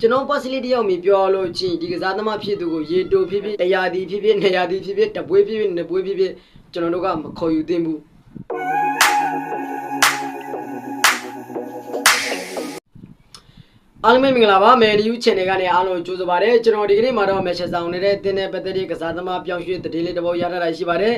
ကျွန်တော် facility ရောက်ပြီပြောလို့ချင်းဒီကစားသမားဖြစ်သူကိုရေတိုဖြစ်ဖြစ်တရားဒီဖြစ်ဖြစ်နေရာဒီဖြစ်ဖြစ်တပွဲဖြစ်ဖြစ်နှစ်ပွဲဖြစ်ဖြစ်ကျွန်တော်တို့ကမခေါ်ယူသင့်ဘူးအားလုံးပဲမင်္ဂလာပါမယ်နယူး channel ကနေအားလုံးကြိုးစားပါတယ်ကျွန်တော်ဒီကနေ့မှာတော့ match ဆောင်နေတဲ့တင်းတဲ့ပတ်သက်တဲ့ကစားသမားပြောင်းရွှေ့တတိလေးတစ်ပုဒ်ရထားတာရှိပါတယ်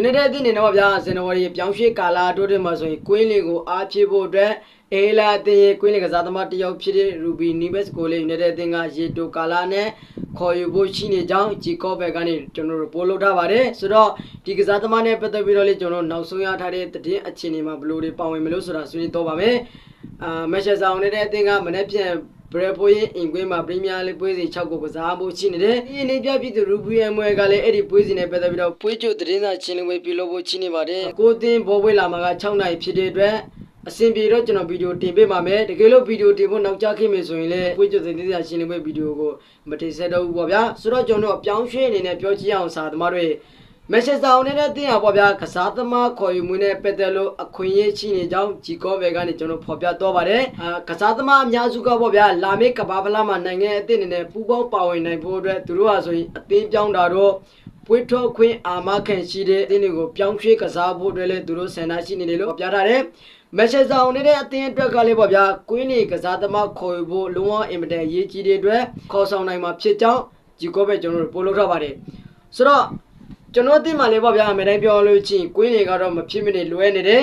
United အသင်းနေတော့ဗျာဇန်နဝါရီပြောင်းရွှေ့ကာလာတိုးတဲ့မှာဆိုရင်ကွင်းလင်ကိုအားဖြည့်ဖို့အတွက် အေလာအသင်းရဲ့ကွင်းလင်ကစားသမားတစ်ယောက်ဖြစ်တဲ့ Ruby Neves ကိုလေ United အသင်းကရေတိုကာလာနဲ့ခေါ်ယူဖို့ရှိနေကြောင်းဂျီကောဘက်ကနေကျွန်တော်တို့ပို့လုပ်ထားပါတယ်ဆိုတော့ဒီကစားသမားနဲ့ပတ်သက်ပြီးတော့လေကျွန်တော်နောက်ဆုံးရထားတဲ့သတင်းအခြေအနေမှာဘယ်လိုတွေပါဝင်မလို့ဆိုတာဆွေးနွေးတော့ပါမယ်အာမက်ရှယ်ဆောင်နေတဲ့အသင်းကမနေ့ပြန်ဘရပိုရင်အင်ကွင်းမှာပရီးမီးယားလိပွဲစဉ်6ကိုကစားဖို့ရှိနေတယ်။ဒီနေ့ပြပြည်သူရူဘီယမ်မွဲကလည်းအဲ့ဒီပွဲစဉ်နဲ့ပတ်သက်ပြီးတော့ပွဲချုပ်သတင်းစာရှင်းလင်းပွဲပြုလုပ်ဖို့ရှိနေပါတယ်။ကိုအသင်းဘောပွဲလာမှာက6နိုင်ဖြစ်တဲ့အတွက် အဆင်ပြေတော့ကျွန်တော်ဗီဒီယိုတင်ပေးပါမယ်တကယ်လို့ဗီဒီယိုတင်ဖို့နောက်ကျခဲ့မယ်ဆိုရင်လည်းပွဲချုပ်သတင်းစာရှင်းလင်းပွဲဗီဒီယိုကိုမတင်ဆက်တော့ဘူးပေါ့ဗျာဆိုတော့ကျွန်တော်တို့အပြောင်းရွှေ့အနေနဲ့ပြောကြည့်အောင်စာသမားတွေမက်ဆေ့ချ်ဆောင်နေတဲ့တင်းဟာပေါ့ဗျာကစားသမားခေါ်ယူမှုနဲ့ပတ်သက်လို့အခွင့်အရေးရှိနေကြောင်းဂျီကောဘယ်ကနေကျွန်တော်ဖော်ပြတော့ပါတယ်အာကစားသမားအများစုကပေါ့ဗျာလာမေးကဘာဖလားမှာနိုင်ငံအသင်းအနေနဲ့ပူးပေါင်းပါဝင်နိုင်ဖို့အတွက်သူတို့ဟာဆိုရင်အသင်းပြောင်းတာတော့ပွေးထုတ်ခွင့်အာမခံရှိတဲ့အသင်းတွေကိုပြောင်းရွှေ့ကစားဖို့အတွက်လည်းသူတို့ဆန္ဒရှိနေတယ်လို့ပြထားတယ် မက်ဆေ့ချ်ဆောင်နေတဲ့အသင်းအတွက်ကလည်းပေါ့ဗျာကွင်းနေကစားသမားခေါ်ယူဖို့လုံးဝအင်မတန်အရေးကြီးတဲ့အတွက်ခေါ်ဆောင်နိုင်မှာဖြစ်ကြောင်းဂျီကောဘယ်ကျွန်တော်တို့ပို့လုပ်ထားပါတယ်ဆိုတော့ကျွန်တော်အသိမှလည်းပေါ့ဗျာအမေတိုင်းပြောလို့ချင်းကွင်းလင်ကတော့မဖြစ်မနေလွဲနေတယ်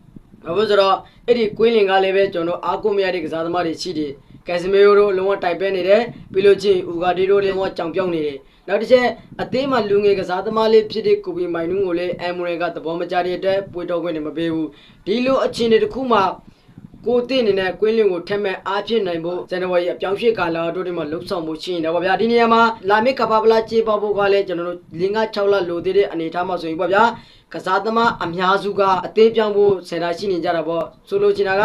။ဘာလို့ဆိုတော့အဲ့ဒီကွင်းလင်ကလည်းပဲကျွန်တော်အားကိုမရတဲ့ကစားသမားတွေရှိတယ်။ကက်စမီယိုတို့လုံးဝတိုက်ပဲနေတယ်။ပြီးလို့ချင်းဥဂါဒီတို့လည်းလုံးဝကြောင်ပြောင်းနေတယ်။ နောက်တစ်ချက်အသေးမှလူငယ်ကစားသမားလေးဖြစ်တဲ့ကိုပီမိုင်နူးကိုလည်းအမ်မရယ်ကသဘောမကျတဲ့အတွက်ပွေတော့ခွင့်နဲ့မပေးဘူး။ဒီလိုအခြေအနေတစ်ခုမှကိုတင်နေနဲ့ကွင်းလင်းကိုထက်မဲ့အားဖြစ်နိုင်ဖို့ဇန်နဝါရီအပြောင်းရွှေ့ကာလတို့တွေမှာလှုပ်ဆောင်မှုရှိနေတယ်ပေါ့ဗျာဒီနေရာမှာလာမစ်ကပါပလာကျေးပေါဖို့ကလည်းကျွန်တော်တို့လင်းက6လလိုသေးတဲ့အနေအထားမှာဆိုရင်ပေါ့ဗျာကစားသမားအများစုကအသေးပြောင်းဖို့ဆန္ဒရှိနေကြတာပေါ့ဆိုလိုချင်တာက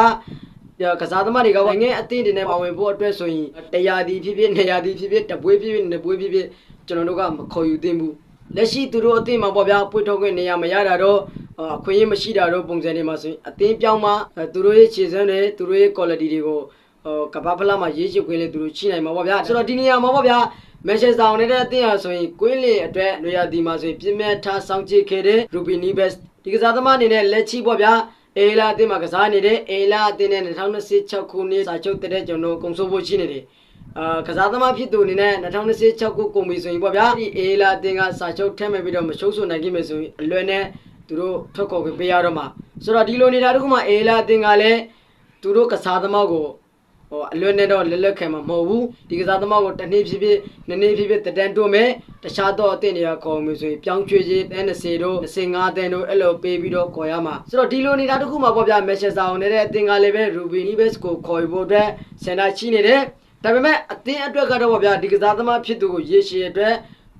ကစားသမားတွေကငယ်အသင်းတွေနဲ့ပါဝင်ဖို့အတွက်ဆိုရင်တရားဒီဖြစ်ဖြစ်နေရာဒီဖြစ်ဖြစ်တပွဲဖြစ်ဖြစ်နှစ်ပွဲဖြစ်ဖြစ် ကျွန်တော်တို့ကမခေါ်ယူသင့်ဘူးလက်ရှိသူတို့အသင်းမှာပေါ့ဗျာပွေထုတ်ခွင့်နေရာမရတာတော့အခွင့်အရေးမရှိတာတော့ပုံစံတွေမှာဆိုရင်အသင်းပြောင်းမှသူတို့ရဲ့ခြေစွမ်းတွေသူတို့ရဲ့ quality တွေကိုဟိုကပ္ပဖလားမှာရေးချခွင့်လေးသူတို့ချိနိုင်မှာပေါ့ဗျာဆိုတော့ဒီနေရာမှာပေါ့ဗျာမန်ချက်စတာယူနိုက်တက်အသင်းဟာဆိုရင်ကွင်းလင်အတွက်နေရာဒီမှာဆိုရင်ပြင်းမဲ့ထားစောင့်ကြည့်ခဲ့တဲ့ရူဘီနီဘက်ဒီကစားသမားအနေနဲ့လက်ချီပေါ့ဗျာအေလာအသင်းမှာကစားနေတဲ့အေလာအသင်းနဲ့2026ခုနှစ်စာချုပ်တဲ့ကျွန်တော်ကုံဆိုးဖို့ရှိနေတယ် အာကစားသမားဖြစ်သူအနေနဲ့2026ခုကုန်ပြီဆိုရင်ပေါ့ဗျာဒီအေလာအသင်းကစာချုပ်ထည့်မဲ့ပြီးတော့မရှုံးဆိုနိုင်ခဲ့မယ်ဆိုရင်အလွယ်နဲ့သူတို့ထွက်ခေါ်ခွင့်ပေးရတော့မှာဆိုတော့ဒီလိုနေတာတခုမှအေလာအသင်းကလည်းသူတို့ကစားသမားကိုဟိုအလွတ်နဲ့တော့လက်လက်ခံမှာမဟုတ်ဘူးဒီကစားသမားကိုတစ်နေ့ဖြစ်ဖြစ်နှစ်နေ့ဖြစ်ဖြစ်တတန်းတွန်းမယ်တခြားတော့အသင့်နေရခေါ်မယ်ဆိုရင်ပြောင်းရွှေ့ခြင်း30တို့25တန်းတို့အဲ့လိုပေးပြီးတော့ခေါ်ရမှာဆိုတော့ဒီလိုနေတာတစ်ခုမှပေါ့ဗျာမက်ရှယ်ဆာအောင်နေတဲ့အသင်ကလည်းပဲ Ruby Neves ကိုခေါ်ယူဖို့အတွက်စင်တာရှိနေတယ် ဒါပေမဲ့အသင်းအတွက်ကတော့ပေါ့ဗျာဒီကစားသမားဖြစ်သူကိုရေရှည်အတွက်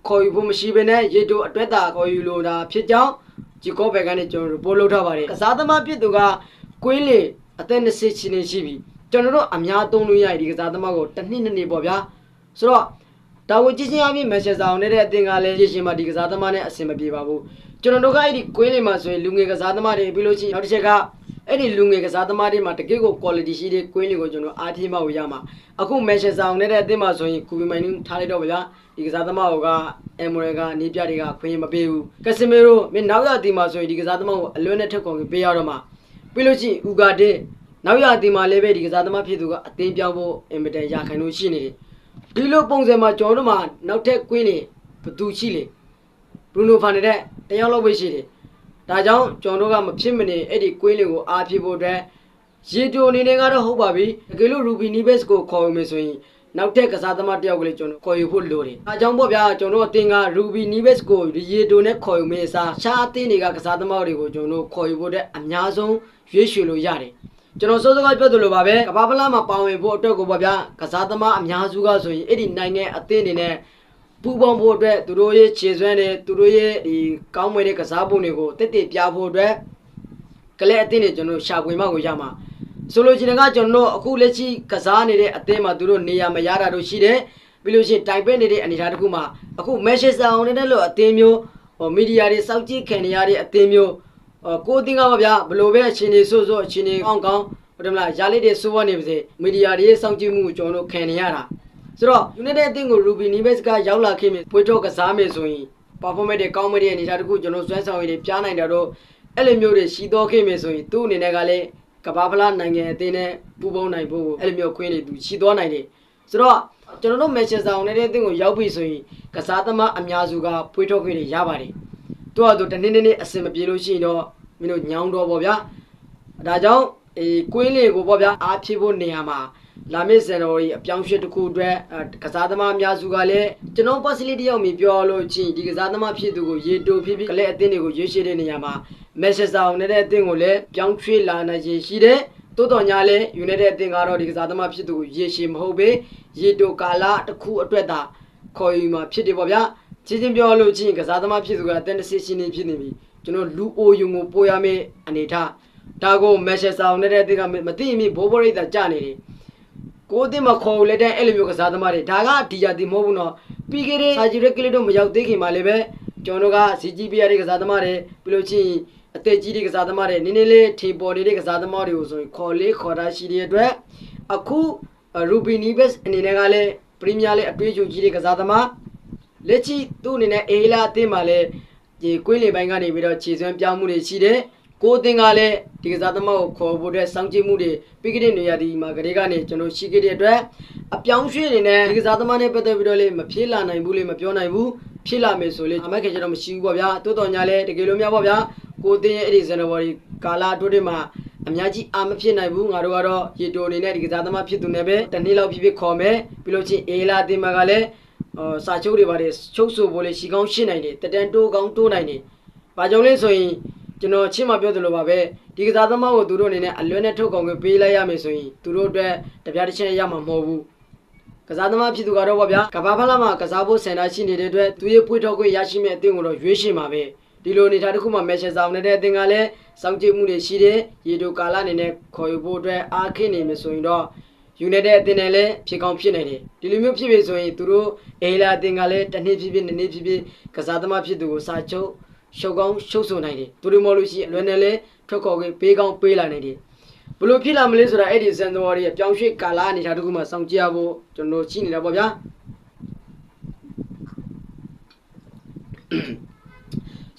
ခေါ်ယူဖို့မရှိဘဲနဲ့ရေတိုအတွက်သာခေါ်ယူလိုတာဖြစ်ကြောင်းဂျီကောဘယ်ကနေကျွန်တော်တို့ပို့လုပ်ထားပါတယ်ကစားသမားဖြစ်သူကကွင်းလေအသက်20ချီနေရှိပြီကျွန်တော်တို့အများသုံးလို့ရတဲ့ဒီကစားသမားကိုတစ်နှစ်နှစ်နှစ်ပေါ့ဗျာဆိုတော့ဒါဝကြီးချင်းအပြင်မန်ချက်စတာအောင်နေတဲ့အသင်ကလည်းရရှင်မှာဒီကစားသမားနဲ့အဆင်မပြေပါဘူးကျွန်တော်တို့ကအဲ့ဒီကွင်းလေးမှာဆိုရင်လူငယ်ကစားသမားတွေပြီးလို့ရှိရင်နောက်တစ်ချက်က အဲ့ဒီလူငယ်ကစားသမားတွေမှာတကယ့်ကို quality ရှိတဲ့ကွင်းလေးကိုကျွန်တော်အားပြေးမှကိုရမှာအခုမန်ချက်စတာအောင်နေတဲ့အသင်မှာဆိုရင်ကူပီမိုင်နူးထားလိုက်တော့ဗျာဒီကစားသမားကအမ်မရယ်ကနေပြတွေကခွင့်မပေးဘူးကက်စမီရိုမင်းနောက်ရတီမှာဆိုရင်ဒီကစားသမားကိုအလွဲနဲ့ထက်ကုန်ပေးရတော့မှာပြီးလို့ရှိရင်ဥဂါဒေနောက်ရတီမှာလည်းပဲဒီကစားသမားဖြစ်သူကအသင်းပြောင်းဖို့အင်မတန်ရခိုင်လို့ရှိနေတယ်ဒီလိုပုံစံမှာကျွန်တော်တို့မှာနောက်ထပ်ကွင်းနေဘသူရှိလေဘရူနိုဖာနေတဲ့တယောက်လောက်ပဲရှိတယ် ဒါကြောင့်ကျွန်တော်တို့ကမဖြစ်မနေအဲ့ဒီကွင်းလေးကိုအားဖြစ်ဖို့အတွက်ရေတိုအနေနဲ့ကတော့ဟုတ်ပါပြီတကယ်လို့ရူဘီနီဘက်စ်ကိုခေါ်ယူမယ်ဆိုရင်နောက်ထပ်ကစားသမားတယောက်ကလေးကျွန်တော်ခေါ်ယူဖို့လိုတယ်။အဲကြောင့်ပေါ့ဗျာကျွန်တော်အတင်းက Ruby Neves ကိုရေတိုနဲ့ခေါ်ယူမယ့်အစားရှားအတင်းတွေကကစားသမားတွေကိုကျွန်တော်ခေါ်ယူဖို့တဲ့အများဆုံးရွေးချယ်လို့ရတယ်။ကျွန်တော်စောစောကပြောသလိုပါပဲကမ္ဘာပလာမှာပါဝင်ဖို့အတွက်ကိုပေါ့ဗျာကစားသမားအများစုကဆိုရင်အဲ့ဒီနိုင်ငံအသင်းတွေနဲ့ ပူပေါင်းဖို့အတွက်သူတို့ရဲ့ခြေစွမ်းတွေသူတို့ရဲ့ဒီကောင်းမွေတဲ့ကစားပုံတွေကိုတက်တက်ပြဖို့အတွက်ကလေးအသင်းတွေကျွန်တော်ရှာဖွေမှကိုရမှာဆိုလိုချင်တဲ့ကကျွန်တော်တို့အခုလက်ရှိကစားနေတဲ့အသင်းမှာသူတို့နေရာမရတာတို့ရှိတယ်ပြီးလို့ရှိရင်တိုင်ပဲနေတဲ့အနေအထားတစ်ခုမှာအခုမက်ရှစ်ဆာအောင်နေတဲ့လို့အသင်းမျိုးဟိုမီဒီယာတွေစောင့်ကြည့်ခံနေရတဲ့အသင်းမျိုးဟိုကိုအသင်းကပါဗျာဘလို့ပဲအချင်းနေဆို့ဆို့အချင်းနေကောင်းကောင်းဟုတ်တယ်မလားရာလေးတွေစိုးဝါနေပါစေမီဒီယာတွေရဲ့စောင့်ကြည့်မှုကိုကျွန်တော်တို့ခံနေရတာ ဆိုတော့ United အသင်းကို Ruby Neves ကရောက်လာခဲ့မယ်ပွေးတော့ကစားမယ်ဆိုရင် performance တွေကောင်းမတဲ့အနေအထားတစ်ခုကျွန်တော်စွမ်းဆောင်ရည်တွေပြနိုင်တာတော့အဲ့လိုမျိုးတွေရှိတော့ခဲ့မယ်ဆိုရင်သူ့အနေနဲ့ကလည်းကမ္ဘာဖလားနိုင်ငံအသင်းနဲ့ပူးပေါင်းနိုင်ဖို့ကိုအဲ့လိုမျိုးခွင့်တွေသူရှိသွားနိုင်တယ်ဆိုတော့ကျွန်တော်တို့ Manchester United အသင်းကိုရောက်ပြီဆိုရင်ကစားသမားအများစုကပွေးထုတ်ခွင့်တွေရပါတယ်သူကသူတနေ့နေ့အဆင်မပြေလို့ရှိရင်တော့မင်းတို့ညောင်းတော့ပေါ့ဗျာဒါကြောင့်အေးကွင်းလေးကိုပေါ့ဗျာအားဖြည့်ဖို့နေရာမှာ လာမစ်ဇန်နဝါရီအပြောင်းအရွှေ့တစ်ခုအတွက်ကစားသမားအများစုကလည်းကျွန်တော် facility ရောက်မြင်ပြောလို့ချင်းဒီကစားသမားဖြစ်သူကိုရေတိုဖြစ်ဖြစ်ကလေးအသင်းတွေကိုရွေးချယ်တဲ့နေရာမှာ Manchester United အသင်းကိုလည်းပြောင်းရွှေ့လာနိုင်ခြင်းရှိတယ်တိုးတော်ညာလဲ United အသင်းကတော့ဒီကစားသမားဖြစ်သူကိုရေရှည်မဟုတ်ပဲရေတိုကာလတစ်ခုအတွက်သာခေါ်ယူမှာဖြစ်တယ်ပေါ့ဗျာချင်းချင်းပြောလို့ချင်းကစားသမားဖြစ်သူကအသင်းတစ်စီရှင်နေဖြစ်နေပြီကျွန်တော်လူအိုယုံကိုပို့ရမယ့်အနေထားဒါကိုမန်ချက်စတာနဲ့တဲ့ကမသိမိဘောဘောရိတ်တာကြနေတယ် ကိုအစ်မခေါ်ဦးလက်တဲ့အဲ့လိုမျိုးကစားသမားတွေဒါကဒီယာတီမဟုတ်ဘူးနော်ပြီးခဲ့တဲ့စာကြည့်ရက်ကလေးတော့မရောက်သေးခင်မှာလည်းပဲကျွန်တော်တို့က CGPR တွေကစားသမားတွေပြီးလို့ချင်းအသက်ကြီးတွေကစားသမားတွေနည်းနည်းလေးထေပေါ်နေတဲ့ကစားသမားတွေကိုဆိုရင်ခေါ်လေးခေါ်တာရှိတဲ့အတွက်အခုရူဘီနီဘက်အနေနဲ့ကလည်းပရီးမီးယားလိအတွေ့အကြုံကြီးတဲ့ကစားသမားလက်ချီသူ့အနေနဲ့အေလာအသင်းမှာလည်းဒီကွင်းလေပိုင်းကနေပြီးတော့ခြေစွမ်းပြောင်းမှုတွေရှိတယ် ကိုအသင်ကလည်းဒီကစားသမားကိုခေါ်ဖို့အတွက်စောင့်ကြည့်မှုတွေပြီးခဲ့တဲ့နေရာဒီမှာကလေးကနေကျွန်တော်ရှိခဲ့တဲ့အတွက်အပြောင်းရွှေ့နေနဲ့ဒီကစားသမားနဲ့ပတ်သက်ပြီးတော့လေမဖြစ်လာနိုင်ဘူးလေမပြောနိုင်ဘူးဖြစ်လာမယ်ဆိုလေအမက်ခေကျွန်တော်မရှိဘူးပေါ့ဗျာတိုးတော်ညာလဲတကယ်လို့များပေါ့ဗျာကိုအသင်ရဲ့အဲ့ဒီဇန်နဝါရီကာလာအတွင်းမှာအများကြီးအာမဖြစ်နိုင်ဘူးငါတို့ကတော့ရေတိုအနေနဲ့ဒီကစားသမားဖြစ်သူနဲ့ပဲတနေ့လောက်ဖြစ်ဖြစ်ခေါ်မယ်ပြီးလို့ချင်းအေလာအသင်မှာကလည်းအော်စာချုပ်တွေပါတယ်ချုပ်ဆိုဖို့လေရှိကောင်းရှင်းနိုင်တယ်တတန်တိုးကောင်းတိုးနိုင်တယ်ဘာကြောင့်လဲဆိုရင် ကျွန်တော်ချင်းမပြောသလိုပါပဲဒီကစားသမားကိုသူတို့အနေနဲ့အလွဲနဲ့ထုတ်ကုန်ကိုပေးလိုက်ရမယ်ဆိုရင်သူတို့အတွက်တပြားတစ်ချက်ရမှာမဟုတ်ဘူးကစားသမားဖြစ်သူကတော့ဗောဗျာကဘာဖလာမှာကစားဖို့စင်တာရှိနေတဲ့အတွက်သူရဲ့ပွေထုတ်ခွင့်ရရှိမဲ့အသင်းကိုတော့ရွေးရှင်ပါပဲဒီလိုအနေထားတစ်ခုမှာမက်ချက်ဆောင်နေတဲ့အသင်းကလည်းစောင့်ကြည့်မှုတွေရှိတယ်ရေတိုကာလအနေနဲ့ခေါ်ယူဖို့အတွက်အားခင်းနေမယ်ဆိုရင်တော့ United အသင်းနဲ့လည်းဖြစ်ကောင်းဖြစ်နိုင်တယ်ဒီလိုမျိုးဖြစ်ပြီဆိုရင်သူတို့အေလာအသင်းကလည်းတစ်နှစ်ဖြစ်ဖြစ်နှစ်နှစ်ဖြစ်ဖြစ်ကစားသမားဖြစ်သူကိုစာချုပ် ရှုပ်ကောင်းရှုပ်ဆိုနိုင်တယ်သူတို့မဟုတ်လို့ရှိရင်အလွယ်နဲ့လဲထွက်ခေါ်ခွင့်ပေးကောင်းပေးလာနိုင်တယ်ဘလို့ဖြစ်လာမလဲဆိုတာအဲ့ဒီဇန်နဝါရီရဲ့ပြောင်းရွှေ့ကာလအနေထားတစ်ခုမှာစောင့်ကြည့်ရဖို့ကျွန်တော်ရှိနေတာပေါ့ဗျာ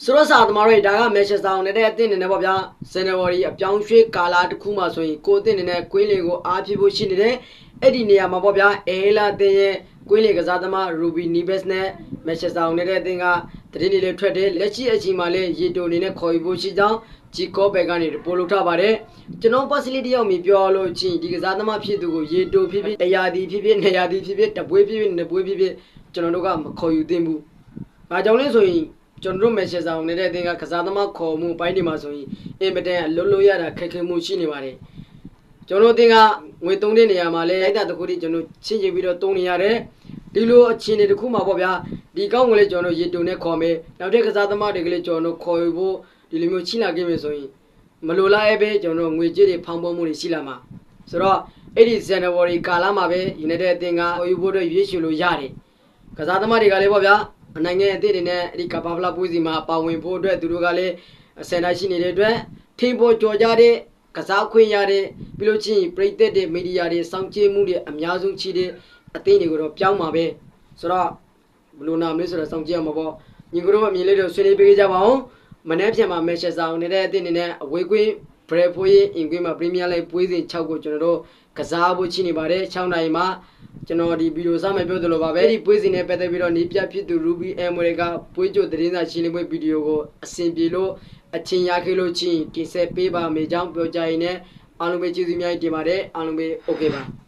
ဆိုတော့စာသမားတွေဒါကမက်ချက်ဆောင်နေတဲ့အသင်းနေနေပေါ့ဗျာဇန်နဝါရီအပြောင်းရွှေ့ကာလတစ်ခုမှာဆိုရင်ကိုယ်အသင်းနေနဲ့ကွင်းလင်ကိုအားဖြစ်ဖို့ရှိနေတယ်အဲ့ဒီနေရာမှာပေါ့ဗျာအဲလာအသင်းရဲ့ကွင်းလင်ကစားသမားရူဘီနီဘက်စ်နဲ့မက်ချက်ဆောင်နေတဲ့အသင်းက တတိနေလေးထွက်တယ်လက်ရှိအချိန်မှာလည်းရေတိုအနေနဲ့ခေါ်ယူဖို့ရှိကြောင်းဂျီကောဘယ်ကနေပို့လို့ထားပါတယ်ကျွန်တော် facility ရောက်မြပြောလို့ချင်းဒီကစားသမားဖြစ်သူကိုရေတိုဖြစ်ဖြစ်တရားဒီဖြစ်ဖြစ်နေရာဒီဖြစ်ဖြစ်တပွေးဖြစ်ဖြစ်နေပွေးဖြစ်ဖြစ်ကျွန်တော်တို့ကမခေါ်ယူသင့်ဘူး။ဘာကြောင့်လဲဆိုရင်ကျွန်တော်တို့ message ဆောင်နေတဲ့အသင်းကကစားသမားခေါ်မှုပိုင်းဒီမှာဆိုရင်အင်မတန်လွတ်လွတ်ရတာခက်ခဲမှုရှိနေပါတယ်။ကျွန်တော်တို့အသင်းကငွေသုံးတဲ့နေရာမှာလည်းအဲ့ဒါတခုတည်းကျွန်တော်ချင်းချပြီးတော့သုံးနေရတယ်။ ဒီလိုအခြေအနေတစ်ခုမှာပေါ့ဗျာဒီကောင်းကလေးကျွန်တော်ရေတုံနဲ့ခေါ်မယ်နောက်တဲ့ကစားသမားတွေကလေးကျွန်တော်ခေါ်ယူဖို့ဒီလိုမျိုးချိလာခဲ့မယ်ဆိုရင်မလိုလားအပဲကျွန်တော်ငွေကြေးတွေဖောင်းပွားမှုတွေရှိလာမှာဆိုတော့အဲ့ဒီဇန်နဝါရီကာလမှာပဲ United အသင်းကခေါ်ယူဖို့အတွက်ရွေးချယ်လို့ရတယ်ကစားသမားတွေကလည်းပေါ့ဗျာနိုင်ငံအသင်းတွေနဲ့အဲ့ဒီကဘာဖလာပွဲစီမှာပါဝင်ဖို့အတွက်သူတို့ကလည်းစင်တာရှိနေတဲ့အတွက်ထိန်ပေါ်ကြော်ကြတဲ့ကစားခွင့်ရတဲ့ပြီးလို့ချင်းပြည်သက်တဲ့မီဒီယာတွေစောင့်ကြည့်မှုတွေအများဆုံးရှိတဲ့ အသင်းတွေကိုတော့ပြောင်းပါပဲဆိုတော့ဘယ်လိုနာမလဲဆိုတော့စောင့်ကြည့်ရမှာပေါ့ညီကတို့အမြင်လေးတွေဆွေးနွေးပေးကြပါအောင်မနေ့ပြန်မှာမက်ချက်ဆောင်နေတဲ့အသင်းအနေနဲ့အဝေးကွင်းဘရက်ဖိုးရင်အင်ကွင်းမှာပရီးမီးယားလိပွဲစဉ်6ကိုကျွန်တော်တို့ကစားဖို့ရှိနေပါတယ်6နိုင်မှာကျွန်တော်ဒီဗီဒီယိုစမယ်ပြောသလိုပါပဲဒီပွဲစဉ်နဲ့ပတ်သက်ပြီးတော့နေပြဖြစ်သူ Ruby Emery ကပွဲကြိုသတင်းစာရှင်းလင်းပွဲဗီဒီယိုကိုအဆင်ပြေလို့အချင်းရခဲ့လို့ချင်းတင်ဆက်ပေးပါမယ်ကြောင်းပြောကြရင်လည်းအားလုံးပဲကျေးဇူးများတင်ပါတယ်အားလုံးပဲ okay ပါ